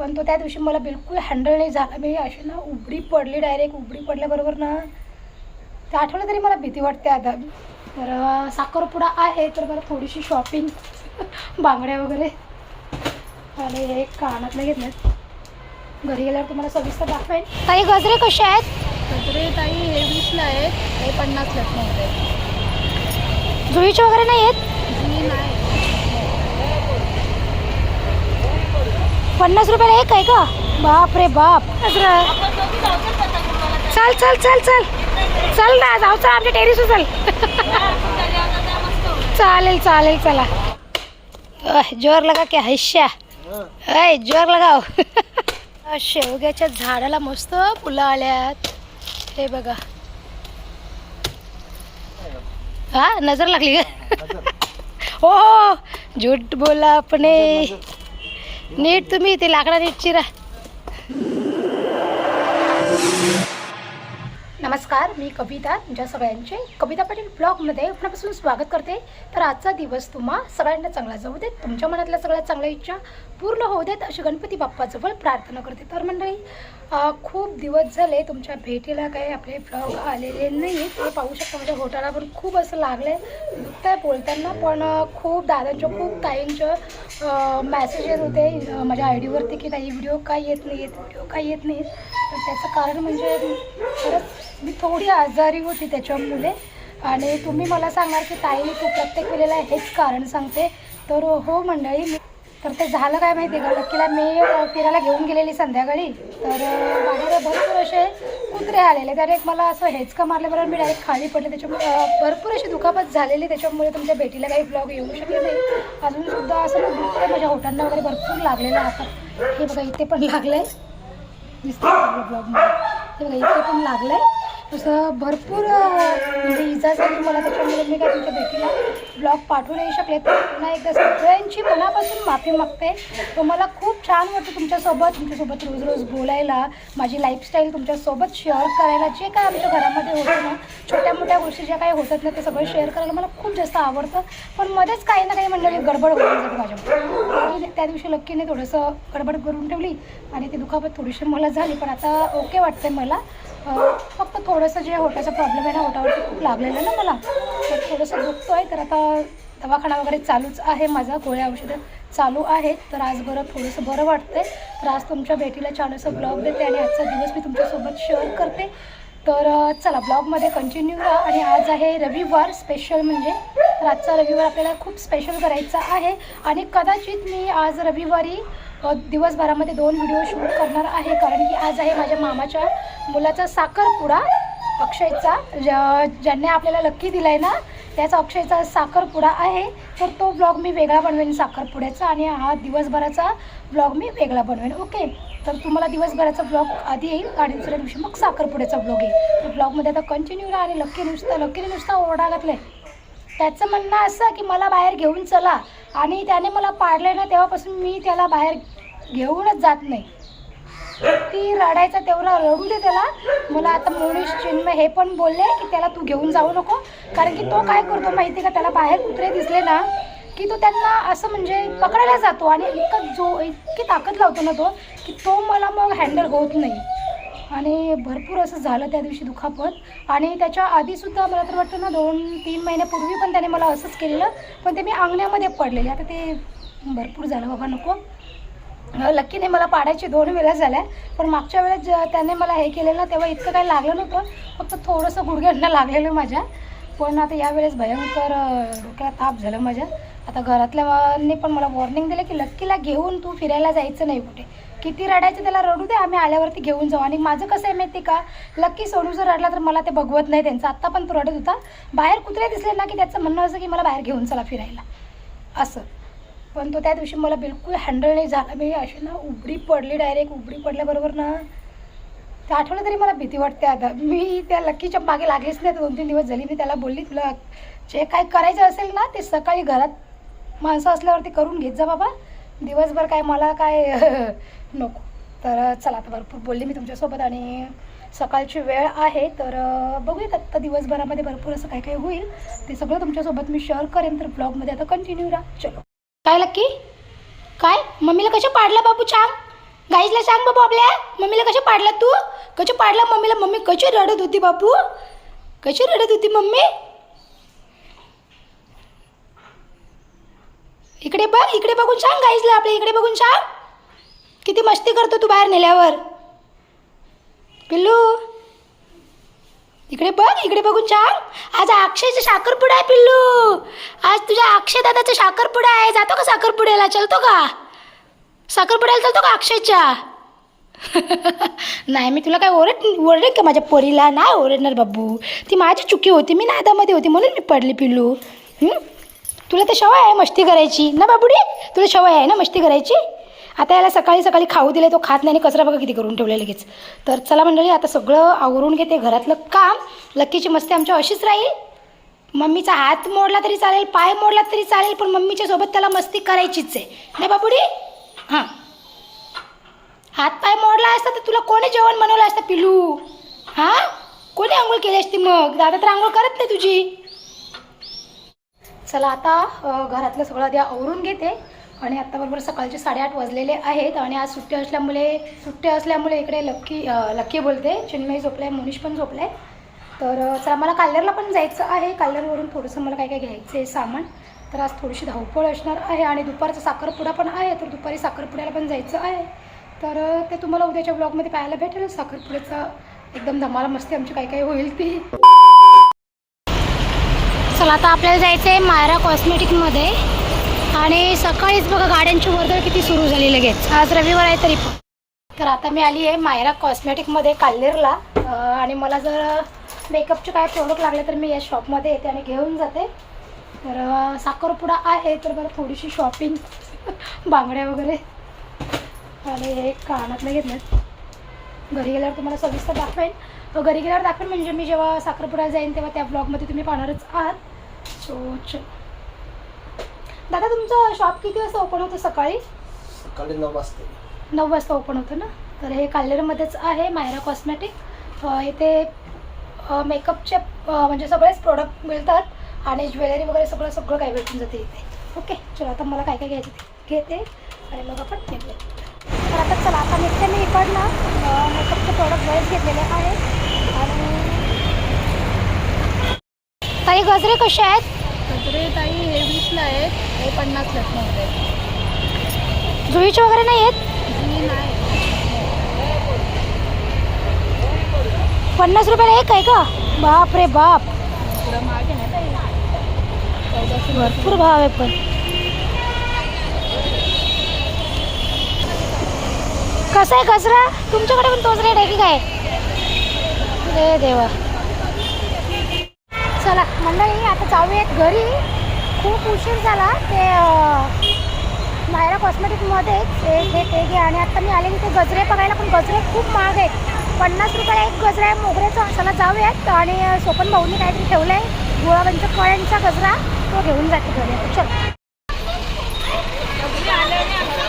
पण तो त्या दिवशी मला बिलकुल हँडल नाही झाला. मी अशी ना उबडी पडली डायरेक्ट उबडी पडल्याबरोबर ना ते आठवलं तरी मला भीती वाटते आता. तर साखरपुडा आहे तर मला थोडीशी शॉपिंग बांगड्या वगैरे. आणि हे कानातले घेतलेत घरी गेल्यावर तुम्हाला सविस्तर दाखवेन. काही गजरे कसे आहेत? गजरे ताई हे वीसला आहेत. हे पन्नासला आहेत. जुईचे वगैरे नाही आहेत? जी नाही. पन्नास रुपयाला एक आहे का? बाप रे बाप. चल चल चल चल. चल ना जाऊ चल आमच्या टेरिस चल. चालेल चालेल चला. जोर लगा क्या हिश्या. अय जोर लगाव शेवग्याच्या झाडाला मस्त फुलं आल्यात. हे बघा. हा नजर लागली का हो हो. झूट बोला आपने नीट तुम्ही ते लाकडा नीट चिरा. नमस्कार मी कविता तुमच्या सगळ्यांचे कविता पाटील ब्लॉगमध्ये आपल्यापासून स्वागत करते. तर आजचा दिवस तुम्हा सगळ्यांना चांगला जाऊ दे तुमच्या मनातल्या सगळ्या चांगल्या इच्छा पूर्ण होऊ देत अशी गणपती बाप्पाजवळ प्रार्थना करते. तर मंडळी खूप दिवस झाले तुमच्या भेटीला काही आपले ब्लॉग आलेले नाही ते पाहू शकता माझ्या होटाला पण खूप असं लागलं आहे दुखत आहे बोलताना पण खूप दादांच्या खूप ताईंच्या मॅसेजेस होते. माझ्या आय डीवरती की नाही व्हिडिओ काय येत नाही येत व्हिडिओ काय येत नाही तर त्याचं कारण म्हणजे खरंच मी थोडी आजारी होती त्याच्यामुळे. आणि तुम्ही मला सांगणार की ताई तू प्रत्येक वेळेला हेच कारण सांगते. तर हो मंडळी मी तर ते झालं काय माहिती आहे का? नक्कीला मी फिरायला घेऊन गेलेली संध्याकाळी. तर बाहेर भरपूर असे कुत्रे आलेले. तर एक मला असं हेचका मारल्याबरोबर मी डायरेक्ट खाली पडले. त्याच्यामुळे भरपूर अशी दुखापत झालेली. त्याच्यामुळे तुमच्या भेटीला काही ब्लॉग येऊ शकले नाही. अजून सुद्धा असं दुखते माझ्या होटांना वगैरे भरपूर लागलेलं आहे आता. हे बघा इथे पण लागलं आहे दिसतं ब्लॉगमध्ये हे बघा इथे पण लागलं आहे असं भरपूर म्हणजे इजा झाली मला त्याच्यामुळे मी काय तुमच्या भेटीला ब्लॉग पाठवू नाही शकले तर पुन्हा एकदा सगळ्यांची मनापासून माफी मागते. तर मला खूप छान वाटतं तुमच्यासोबत तुमच्यासोबत रोज रोज बोलायला माझी लाईफस्टाईल तुमच्यासोबत शेअर करायला जे काय आमच्या घरामध्ये होतं ना छोट्या मोठ्या गोष्टी ज्या काही होतात ना ते सगळं शेअर करायला मला खूप जास्त आवडतं. पण मध्येच काही ना काही मंडळी गडबड होऊन जाते माझ्यामध्ये. त्या दिवशी लक्कीने थोडंसं गडबड करून ठेवली आणि ती दुखापत थोडीशी मला झाली. पण आता ओके वाटते मला. फक्त थोडं थोडंसं जे ओट्याचा प्रॉब्लेम आहे ना ओटावरती खूप लागलेलं आहे ना मला. तर थोडंसं दुखतो आहे तर आता दवाखाना वगैरे चालूच आहे माझा गोळ्या औषधं चालू आहेत तर आज बरं थोडंसं बरं वाटतंय. तर आज तुमच्या भेटीला छान असं ब्लॉग देते आणि आजचा दिवस मी तुमच्यासोबत शेअर करते. तर चला ब्लॉगमध्ये कंटिन्यू राहा. आणि आज आहे रविवार स्पेशल म्हणजे तर आजचा रविवार आपल्याला खूप स्पेशल करायचा आहे. आणि कदाचित मी आज रविवारी दिवसभरामध्ये दोन व्हिडिओ शूट करणार आहे. कारण की आज आहे माझ्या मामाच्या मुलाचा साखरपुडा. अक्षयचा ज्या ज्यांनी आपल्याला लक्की दिला आहे ना त्याचा अक्षयचा साखरपुडा आहे. तर तो ब्लॉग मी वेगळा बनवेन साखरपुड्याचा आणि हा दिवसभराचा ब्लॉग मी वेगळा बनवेन. ओके तर तुम्हाला दिवसभराचा ब्लॉग आधी येईल आणि दुसऱ्या दिवशी मग साखरपुड्याचा ब्लॉग येईल. तर ब्लॉगमध्ये आता कंटिन्यू राहा आणि लक्की नुसता लक्कीने नुसता ओरडा घातला त्याचं म्हणणं असं की मला बाहेर घेऊन चला. आणि त्याने मला पाडलं ना तेव्हापासून मी त्याला बाहेर घेऊनच जात नाही. ती रडायचा तेवढा रडू दे त्याला. मला आता मोनिश चिन्मय हे पण बोलले की त्याला तू घेऊन जाऊ नको. कारण की तो काय करतो माहिती का? त्याला बाहेर कुत्रे दिसले ना की तो त्यांना असं म्हणजे पकडायला जातो आणि इतकं जो इतकी ताकद लावतो ना तो की तो मला मग हँडल होत नाही. आणि भरपूर असं झालं त्या दिवशी दुखापत. आणि त्याच्या आधीसुद्धा मला तर वाटतं ना दोन तीन महिन्यापूर्वी पण त्याने मला असंच केलेलं. पण ते मी अंगण्यामध्ये पडलेले. आता ते भरपूर झालं बाबा नको. लक्कीने मला पाडायची दोन वेळा झाल्या. पण मागच्या वेळेस त्याने मला हे केलेलं ना तेव्हा इतकं काही लागलं नव्हतं. फक्त थोडंसं गुडघ्यांना लागलेलं माझ्या. पण आता यावेळेस भयंकर डोक्याला ताप झालं माझ्या. आता घरातल्यानी पण मला वॉर्निंग दिलं की लक्कीला घेऊन तू फिरायला जायचं नाही कुठे. किती रडायचं त्याला रडू दे आम्ही आल्यावरती घेऊन जाऊ. आणि माझं कसं आहे माहिती का? लक्की सोनू जर रडला तर मला ते बघवत नाही त्यांचं. आत्ता पण तो रडत होता. बाहेर कुत्रे दिसले ना की त्याचं म्हणणं असं की मला बाहेर घेऊन चला फिरायला. असं. पण तो त्या दिवशी मला बिलकुल हँडल नाही झाला. मी अशी ना उबडी पडली डायरेक्ट उबडी पडल्याबरोबर ना ते आठवलं तरी मला भीती वाटते आता. मी त्या लक्कीच्या मागे लागलीच नाही. दोन तीन दिवस झाली मी त्याला बोलली तुला जे काय करायचं असेल ना ते सकाळी घरात माणसं असल्यावरती करून घेत जा बाबा. दिवसभर काय मला काय नको. तर चला आता भरपूर बोलली मी तुमच्यासोबत आणि सकाळची वेळ आहे. तर बघूयात आत्ता दिवसभरामध्ये भरपूर असं काय काय होईल. ते सगळं तुमच्यासोबत मी शेअर करेन. तर ब्लॉगमध्ये आता कंटिन्यू राहा. चलो. काय लक्की काय? मम्मीला कशा पाडला बाबू छान गाईजला सांग बाबू आपल्या. मम्मीला कशा पाडला तू? कशा पाडला मम्मीला? मम्मी कशी रडत होती बापू कशी रडत होती मम्मी? इकडे बघ इकडे बघून सांग गाईजला आपल्या इकडे बघून सांग. किती मस्ती करतो तू बाहेर नेल्यावर. पिल्लू इकडे बघ इकडे बघून सांग आज अक्षयचा साखरपुडा आहे पिल्लू. आज तुझ्या अक्षय दादाचा साखरपुडा आहे. जातो का साखरपुड्याला? चलतो का? साखरपुड्याला चलतो का अक्षयच्या? नाही मी तुला काय ओरड ओरडेन का माझ्या पोरीला? नाही ओरडणार बाबू. ती माझी चुकी होती. मी नादामध्ये होती म्हणून मी पडली पिल्लू. तुला तर सवय आहे मस्ती करायची. ना बाबुडी? तुला सवय आहे ना मस्ती करायची? आता याला सकाळी सकाळी खाऊ दिले तो खात नाही आणि कचरा बघा किती करून ठेवले लगेच. तर चला मंडळी आता सगळं आवरून घेते घरातलं काम. लक्कीची मस्ती आमच्या अशीच राहील. मम्मीचा हात मोडला तरी चालेल पाय मोडला तरी चालेल पण मम्मीच्या सोबत त्याला मस्ती करायचीच आहे. नाही बाबुडी? हां. हात पाय मोडला असता तर तुला कोणी जेवण बनवलं असतं पिलू हां? कोणी आंघोळ केली असती मग? दादा तर आंघोळ करत नाही तुझी. चला आता घरातलं सगळं द्या आवरून घेते. आणि आत्ता बरोबर सकाळचे साडेआठ वाजलेले आहेत आणि आज सुट्टी असल्यामुळे सुट्टी असल्यामुळे इकडे लक्की लक्की बोलते. चिन्मयी झोपलाय मुनीश पण झोपलाय. तर चला मला काल्लरला पण जायचं आहे. काल्लरवरून थोडंसं मला काय काय घ्यायचं आहे सामान. तर आज थोडीशी धावपळ असणार आहे आणि दुपारचा साखरपुडा पण आहे. तर दुपारी साखरपुड्याला पण जायचं आहे. तर ते तुम्हाला उद्याच्या ब्लॉगमध्ये पाहायला भेटेल. साखरपुड्याचा एकदम धमाला मस्ती आमची काय काय होईल ती. चला आता आपल्याला जायचं आहे मायरा कॉस्मेटिकमध्ये. आणि सकाळीच बघा गाड्यांची वर्दळ किती सुरू झाली लगेच आज रविवार आहे तरी पण. तर आता मी आली आहे मायरा कॉस्मेटिकमध्ये काल्लेरला. आणि मला जर मेकअपचे काय प्रोडक्ट लागले तर मी या शॉपमध्ये येते आणि घेऊन जाते. तर साखरपुडा आहे तर बरं थोडीशी शॉपिंग बांगड्या वगैरे. आणि हे कानातलं घेतलं घरी गेल्यावर तुम्हाला सविस्तर दाखवेन. घरी गेल्यावर दाखवेन म्हणजे मी जेव्हा साखरपुडा जाईन तेव्हा त्या ब्लॉगमध्ये तुम्ही पाहणारच आहात. सो चल. दादा तुमचं शॉप किती वाजता ओपन होतं सकाळी? सकाळी नऊ वाजता. नऊ वाजता ओपन होतं ना? तर हे काल्लेरमध्येच आहे मायरा कॉस्मॅटिक इथे मेकअपचे म्हणजे सगळेच प्रोडक्ट मिळतात आणि ज्वेलरी वगैरे सगळं सगळं काही भेटून जाते इथे. ओके चला आता मला काय काय घ्यायचं ते घेते आणि मग आपण निघूया. तर आता चला आता निघते मी इकडनं. मेकअपचे प्रोडक्ट बरेच घेतलेले आहेत. आणि ताई गजरे कसे आहेत? गजरे ताई हे वीसला आहेत. हे जुईचे वगैरे नाही आहेत? पन्नास रुपयाला एक आहे का? बाप रे बाप. भरपूर भाव आहे पण. कसा आहे गजरा तुमच्याकडे पण तोच रेट आहे की काय? रे देवा. चला मंडळी आता जाऊयात घरी. खूप उशीर झाला. ते अं, मायरा कॉस्मेटिकमध्येच हे ते घे. आणि आता मी आले की ते गजरे बघायला पण गजरे खूप महाग आहेत. पन्नास रुपयाला एक गजरा आहे मोगऱ्याचा. चला जाऊयात. आणि सोपन भाऊनी काहीतरी ठेवलं आहे गुळाबांच्या कळ्यांचा गजरा. तो घेऊन जाते घरी चल.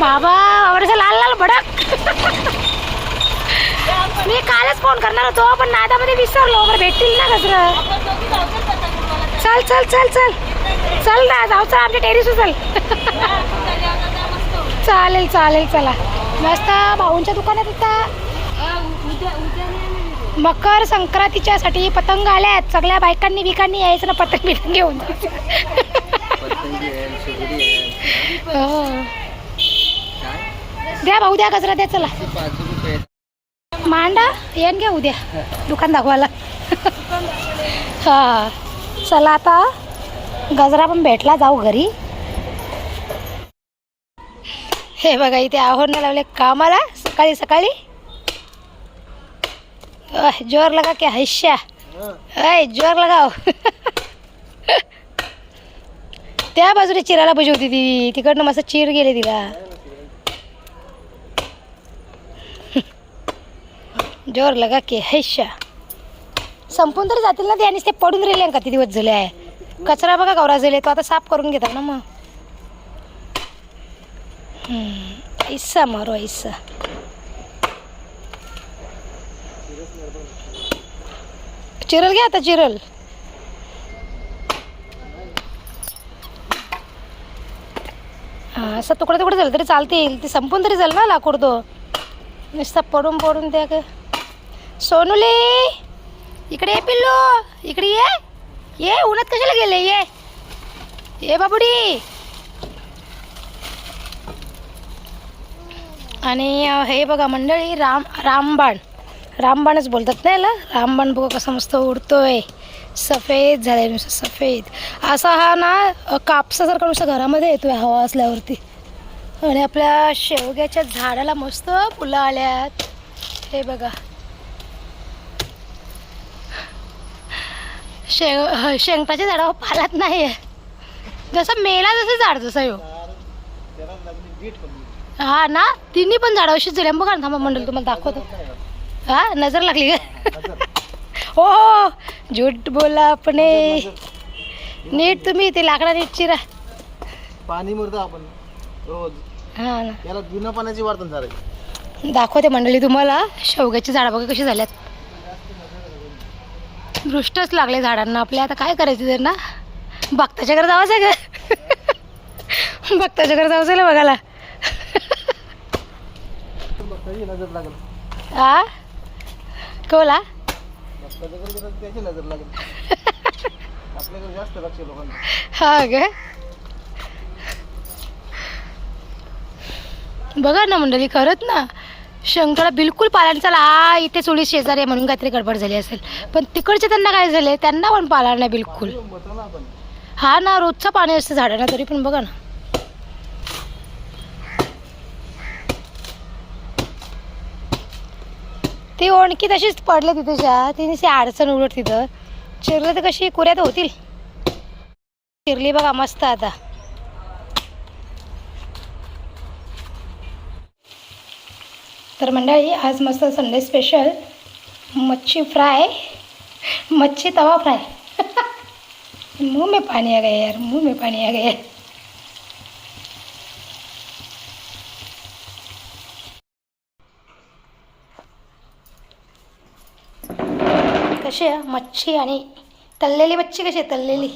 बाबा आवडीचं लाल लाल भडक. मी कालच फोन करणार होतो पण नादामध्ये विसरलो. वगैरे भेटतील ना गजरा? चल चल चल चल. चल ना जाऊ चला आमच्या टेरिस चल. चालेल चालेल चला. मस्त भाऊंच्या दुकानात आता. मकर संक्रांतीच्यासाठी पतंग आल्यात. सगळ्या बायकांनी बिकांनी यायचं ना पतंग बितंग घेऊन. हो. द्या भाऊ द्या गजरा द्या चला. मांडा येन घ्या उद्या. दुकान दाखवायला. हा. चला आता. गजरा पण भेटला जाऊ घरी. हे बघा इथे आव्हानं लावले कामाला सकाळी सकाळी. जोर लगा की हैश्या अय जोर लगाव. त्या बाजूने चिरायला पाहिजे होती ती. तिकडनं मस्त चिर गेले तिला. जोर लगा के हैश्या संपून तर जातील ना ते आणि ते पडून राहिले का किती दिवस झाले आहे? कचरा बघा गौरा झाले तो आता साफ करून घेतात ना मग. ऐसा मारो ऐसा. चिरल घ्या आता चिरल. हा असं तुकडे तुकडं झालं तरी चालतील ते संपून तरी झालं ना लाकूड तो. नुसता पडून पडून द्या का सोनुले इकडे ये पिल्लू इकडे ये. ये उन्हात कशाला गेले? ये. ये बाबुडी. आणि हे बघा मंडळी राम रामबाण. रामबाणच बोलतात ना याला? रामबाण बघा कसं मस्त उडतोय. सफेद झालाय नुसतं सफेद. असा हा ना कापसासारखा नुसतं घरामध्ये येतोय हवा असल्यावरती. आणि आपल्या शेवग्याच्या झाडाला मस्त फुलं आल्यात. हे बघा. ह- शेंगटाच्या झाडावर पालात नाही जसं मेला जसं झाड जसं येऊ हा. ना? तिन्ही पण झाडं अशीच झाली बघा ना थांबा मंडळ तुम्हाला दाखवतो. हा? नजर लागली का? हो हो. झूट बोला आपणे. नीट तुम्ही ते लाकडा नीट चिरा. पाणी मुरतं आपण रोज. हा ना. याला बिना पाण्याची वार्तन झालं. दाखवते मंडळी तुम्हाला. शेवग्याची झाडं बघा कशी झाल्यात. दृष्टच लागले झाडांना. आपल्या आता काय करायचं त्यांना? ना भक्ताच्या घरी जावंच आहे का? भक्ताच्या घरी जावंच आहे ना बघायला. त्याची नजर हा कोला हा ग. बघा ना मंडळी खरंच ना. शंकराला बिलकुल पालन चला. हा इथे चोळी शेजारी आहे म्हणून काहीतरी गडबड झाली असेल. पण तिकडचे त्यांना काय झाले? त्यांना पण पाला नाही बिलकुल. हा ना रोजचं पाणी असतं झाडांना तरी पण बघा ना. ती ओणकी तशीच पडले तिथेच्या. तिने ती अडचण उलट तिथं. चिरलं तर कशी कुऱ्यात होतील. चिरली बघा मस्त आता. तर मंडळी आज मस्त संडे स्पेशल मच्छी फ्राय मच्छी तवा फ्राय मुंह में पानी आ गया यार मुंह में पानी आ गया. कशी आहे? मच्छी आणि तळलेली मच्छी कशी आहे? तळलेली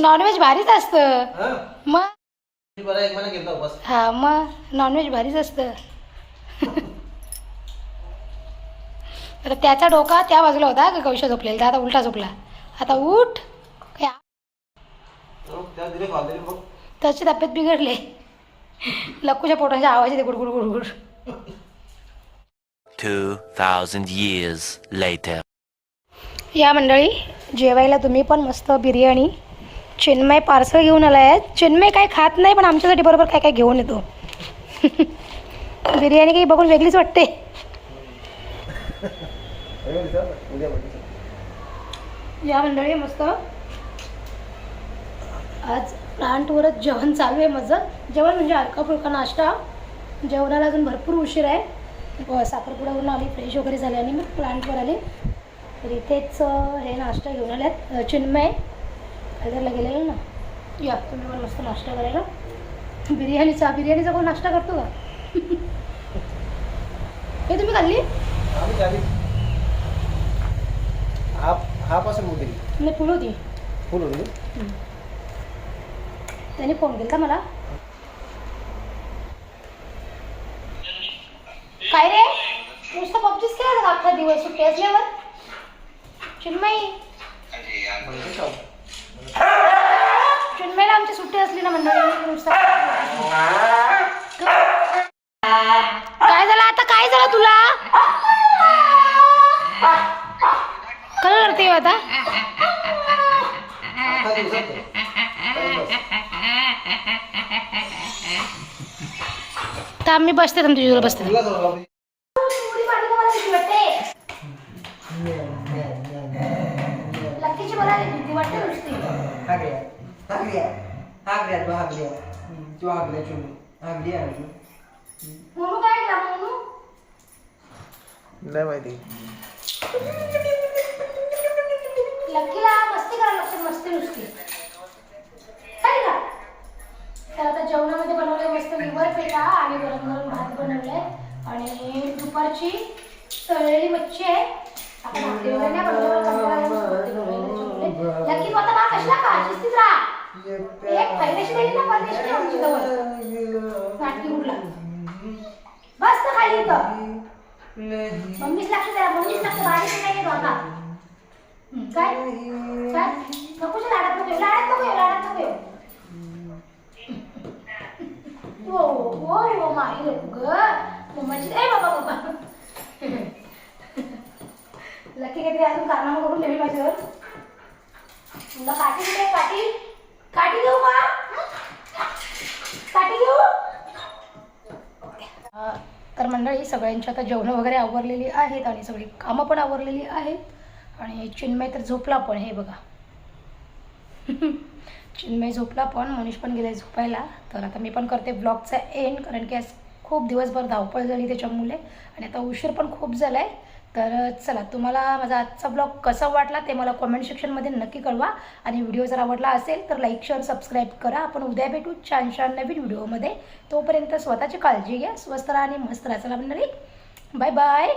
नॉनव्हेज भारीच असतं. मग बरं एक महिना गेलता बस हा मग नॉनव्हेज भारीच असतं. तर त्याचा डोका त्या बाजूला होता का कौशा झोपलेला? त्या आता उलटा झोपला. आता उठ. काय त्या दिले कॉल बघ. त्याची तब्येत बिघडले. लक्कूच्या पोटाचा आवाज येते गुडगुड गुडगुड 2,000 years later. या मंडळी जेवायला तुम्ही पण मस्त बिर्याणी चिन्मय पार्सल घेऊन आला आहे चिन्मय काय खात नाही पण आमच्यासाठी बरोबर काय काय घेऊन येतो. बिर्याणी काही बघून वेगळीच वाटते. या मंडळी मस्त. आज प्लांटवरच जेवण चालू आहे माझं. जेवण म्हणजे हलका फुलका नाश्ता. जेवणाला अजून भरपूर उशीर आहे. साखरपुड्यावरून आम्ही फ्रेश वगैरे झाले आणि मग प्लांटवर आले. तर इथेच हे नाश्ता घेऊन आल्यात चिन्मय खायला गेलेलं ना या. तुम्ही पण मस्त नाश्ता करायला. बिर्याणीचा बिर्याणीचा कोण नाश्ता करतो का? हे तुम्ही खाल्ली? हा हा मोठी नाही फुल होती. फुल होती? त्याने फोन केला मला. काय रे? नुसतं पबजीच खेळत का अख्खा दिवस सुट्टी असल्यावर? चिन्मयी. चिन्मेला आमची सुट्टी असली ना मंडळी काय झालं आता? काय झालं तुला? कल करते आता. तर आम्ही बसते तुमच्या तुझ्यावर बसते तुला जाऊ लावली. लक्कीची मला भीती वाटते नुसती हागड्या हागड्या तो हागड्या हम्म, तो हागड्या चुनी हागडी आहे अजून. म्हणू काय केला म्हणू नाही माहिती. लकीला मस्ती करायला लागते मस्ती नुसती. काय का तर आता जेवणामध्ये बनवले मस्त लिव्हर पेटा आणि गरम गरम भात बनवलाय. आणि दुपारची तळलेली मच्छी आहे. आपण भाकरी वगैरे नाही बनवलं. लकी आता बा कशला का शिस्तीत राहा. बस खाली मम्मीच लक्ष द्या मम्मीच लक्ष नाही बाबा. काय? काय? नको लाडात नको येऊ, नको येऊ, नको ओ ओ ओ ग ए बाबा बाबा. लकी काहीतरी अजून कारनामा करून ठेवी माझ्यावर. तुला पाठी कुठे काठी घेऊ का? काठी घेऊ? तर मंडळी सगळ्यांची आता जेवणं वगैरे आवरलेली आहेत आणि सगळी कामं पण आवरलेली आहेत. आणि चिन्मय तर झोपला पण हे बघा. चिन्मय झोपला पण मनीष पण गेले झोपायला. तर आता मी पण करते ब्लॉगचा एंड कारण की आज खूप दिवसभर धावपळ झाली त्याच्यामुळे. आणि आता उशीर पण खूप झाला आहे तर चला तुम्हाला माझा आजचा ब्लॉग कसा वाटला ते मला कमेंट सेक्शनमध्ये नक्की कळवा. आणि व्हिडिओ जर आवडला असेल तर लाईक शेअर सबस्क्राईब करा. आपण उद्या भेटू छान छान नवीन व्हिडिओमध्ये तोपर्यंत स्वतःची काळजी घ्या स्वस्त राहा आणि मस्त राहा. चला म्हणणारी बाय बाय